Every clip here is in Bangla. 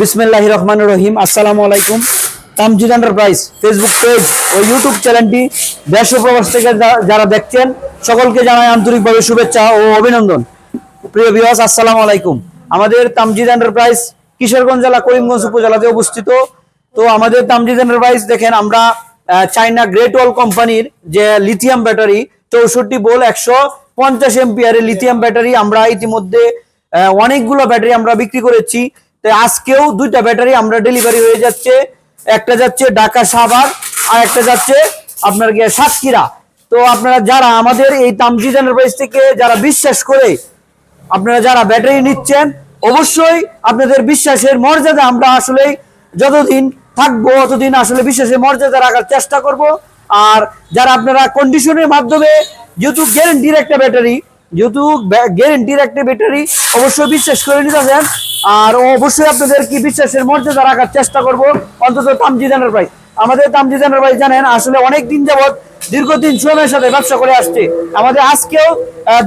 বিসমিল্লাহ রহমান রহিম। আসসালামু আলাইকুম। তামজিদ এন্টারপ্রাইজ ফেসবুক পেজ ও ইউটিউব চ্যানেলটি দেশ প্রবাস থেকে যারা দেখছেন, সকলকে জানাই আন্তরিকভাবে শুভেচ্ছা ও অভিনন্দন। প্রিয় বিহাস আসসালামু আলাইকুম। আমাদের তামজিদ এন্টারপ্রাইজ কিশোরগঞ্জ জেলা, করিমগঞ্জ উপজেলাতে অবস্থিত। তো আমাদের তামজিদ এন্টারপ্রাইজ দেখেন, আমরা চাইনা গ্রেট ওয়াল কোম্পানির যে লিথিয়াম ব্যাটারি চৌষট্টি বোল একশো পঞ্চাশ এমপিয়ারের লিথিয়াম ব্যাটারি আমরা ইতিমধ্যে অনেকগুলো ব্যাটারি আমরা বিক্রি করেছি। তো আজকেও দুইটা ব্যাটারি আমরা ডেলিভারি হয়ে যাচ্ছে। একটা যাচ্ছে ঢাকা সাভার, আর একটা যাচ্ছে আপনার গিয়ে সাতক্ষীরা। তো আপনারা যারা আমাদের এই তামজিদ এন্টারপ্রাইজ থেকে যারা বিশ্বাস করে আপনারা যারা ব্যাটারি নিচ্ছেন, অবশ্যই আপনাদের বিশ্বাসের মর্যাদা আমরা আসলে যতদিন থাকব ততদিন আসলে বিশ্বাসের মর্যাদা রাখার চেষ্টা করব। আর যারা আপনারা কন্ডিশনের মাধ্যমে যেহেতু গ্যারেন্টির একটা ব্যাটারি যেহেতু গ্যারেন্টির একটা ব্যাটারি অবশ্যই বিশ্বাস করে নিতেছেন আর অবশ্যই আপনাদের কি বিশ্বাসের মর্যাদা রাখার চেষ্টা করব? অন্তত তামজিদ এন্টারপ্রাইজ আমাদের তামজিদ এন্টারপ্রাইজ জানেন, আসলে অনেক দিন যাবৎ দীর্ঘদিন শ্রমের সাথে ব্যবসা করে আসছে। আমাদের আজকেও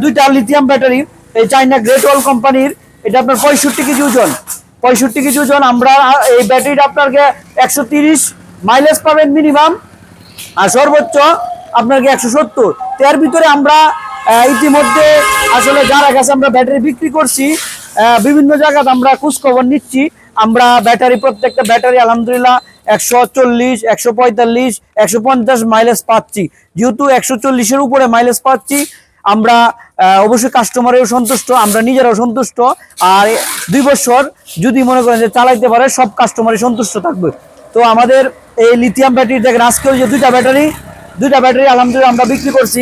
দুইটা লিথিয়াম ব্যাটারি এই চাইনা গ্রেট ওয়াল কোম্পানির এটা আপনার পঁয়ষট্টি কেজি ওজন। পঁয়ষট্টি কেজি ওজন, আমরা এই ব্যাটারিটা আপনাকে একশো তিরিশ মাইলেজ পাবেন মিনিমাম আর সর্বোচ্চ আপনাকে একশো সত্তর। এর ভিতরে আমরা ইতিমধ্যে আসলে যারা কাছে আমরা ব্যাটারি বিক্রি করছি বিভিন্ন জায়গাতে আমরা খোঁজখবর নিচ্ছি। আমরা ব্যাটারি, প্রত্যেকটা ব্যাটারি আলহামদুলিল্লাহ একশো চল্লিশ, একশো পঁয়তাল্লিশ, একশো পঞ্চাশ মাইলেজ পাচ্ছি। যেহেতু একশো চল্লিশের উপরে মাইলেজ পাচ্ছি, আমরা অবশ্যই কাস্টমারেও সন্তুষ্ট, আমরা নিজেরাও সন্তুষ্ট। আর দুই বছর যদি মনে করেন যে চালাইতে পারে, সব কাস্টমারই সন্তুষ্ট থাকবে। তো আমাদের এই লিথিয়াম ব্যাটারি দেখেন আজকেও যে দুইটা ব্যাটারি দুইটা ব্যাটারি আলহামদুলিল্লাহ আমরা বিক্রি করছি।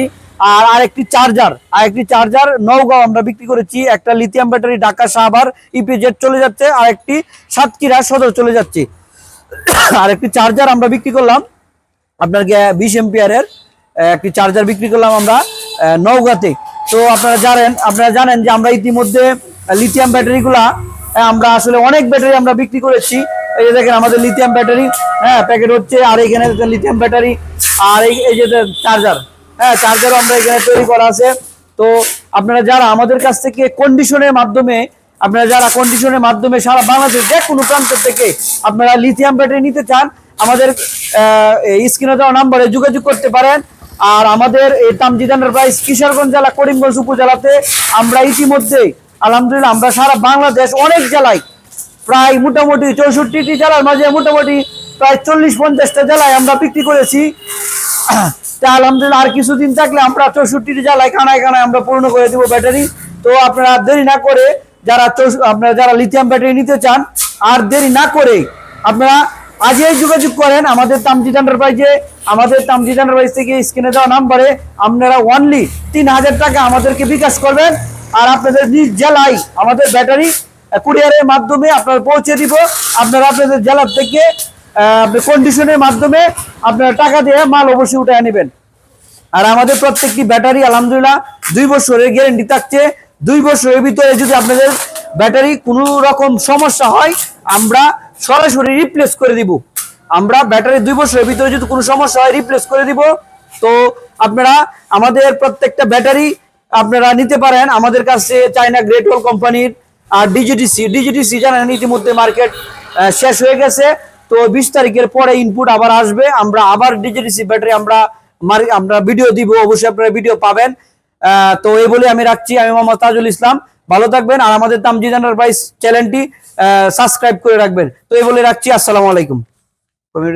আর আরেকটি চার্জার আরেকটি চার্জার নওগাঁও আমরা বিক্রি করেছি। একটা lithium battery Dhaka Savar EPZ চলে যাচ্ছে আর একটি সাতক্ষীরা সদর চলে যাচ্ছে। আর একটি চার্জার আমরা বিক্রি করলাম আপনার বিশ এম্পিয়ারের একটি চার্জার বিক্রি করলাম আমরা নওগাঁতে। তো আপনারা জানেন আপনারা জানেন যে আমরা ইতিমধ্যে লিথিয়াম ব্যাটারিগুলা আমরা আসলে অনেক ব্যাটারি আমরা বিক্রি করেছি। এই যে দেখেন আমাদের লিথিয়াম ব্যাটারি হ্যাঁ প্যাকেট হচ্ছে, আর এখানে লিথিয়াম ব্যাটারি আর এই যে চার্জার। হ্যাঁ চার্জারও আমরা এখানে তৈরি করা আছে। তো আপনারা যারা আমাদের কাছ থেকে কন্ডিশনের মাধ্যমে, আপনারা যারা কন্ডিশনের মাধ্যমে সারা বাংলাদেশ যে কোনো প্রান্ত থেকে আপনারা লিথিয়াম ব্যাটারি নিতে চান, আমাদের স্ক্রিনে দেওয়া নাম্বারে যোগাযোগ করতে পারেন। আর আমাদের এই তামজিদ এন্টারপ্রাইজ কিশোরগঞ্জ জেলা, করিমগঞ্জ উপজেলাতে আমরা ইতিমধ্যে, আলহামদুলিল্লাহ, আমরা সারা বাংলাদেশ, অনেক জেলায় প্রায় মোটামুটি চৌষট্টিটি জেলার মাঝে মোটামুটি প্রায় চল্লিশ পঞ্চাশটা জেলায় আমরা বিক্রি করেছি। তা আলহামদুলিল্লাহ আর কিছুদিন থাকলে আমরা চৌষট্টিটি জেলায় কানায় কানায় আমরা পূর্ণ করে দিব ব্যাটারি। তো আপনারা দেরি না করে যারা আপনারা যারা লিথিয়াম ব্যাটারি নিতে চান, আর দেরি না করে আপনারা আজই যোগাযোগ করেন আমাদের তামজিদ এন্টারপ্রাইজে আমাদের তামজিদ এন্টারপ্রাইজ থেকে স্ক্রিনে দেওয়া নাম্বারে আপনারা অনলি তিন হাজার টাকা আমাদেরকে বিকাশ করবেন। আর আপনাদের নিজ জেলায় আমাদের ব্যাটারি কুরিয়ারের মাধ্যমে আপনারা পৌঁছে দিব। আপনারা আপনাদের জেলার থেকে কন্ডিশনের মাধ্যমে আপনারা টাকা দিয়ে মাল অবশ্যই উঠে নেবেন। আর আমাদের প্রত্যেকটি ব্যাটারি আলহামদুলিল্লাহ দুই বছরের গ্যারেন্টি থাকছে। দুই বছরের ভিতরে যদি আপনাদের ব্যাটারি কোনো রকম সমস্যা হয়, আমরা সরাসরি রিপ্লেস করে দিব। আমরা ব্যাটারি দুই বছরের ভিতরে যদি কোনো সমস্যা হয় রিপ্লেস করে দিব। তো আপনারা আমাদের প্রত্যেকটা ব্যাটারি আপনারা নিতে পারেন। আমাদের কাছে চায়না গ্রেট ওয়াল কোম্পানির আর ডিজিটিসি ডিজিটিসি জানেন, ইতিমধ্যে মার্কেট শেষ হয়ে গেছে। তো বিশ তারিখের পরে ইনপুট আবার আসবে। আমরা আবার ডিজিটিসি ব্যাটারি আমরা মার- আমরা ভিডিও দিব, অবশ্যই আপনারা ভিডিও পাবেন। তো এই বলে আমি রাখছি। আমি মোহাম্মদ তাজুল ইসলাম। ভালো থাকবেন। আর আমাদের তামজিদ এন্টারপ্রাইজ চ্যানেলটি সাবস্ক্রাইব করে রাখবেন। তো এই বলে রাখছি। আসসালামু আলাইকুম। কমে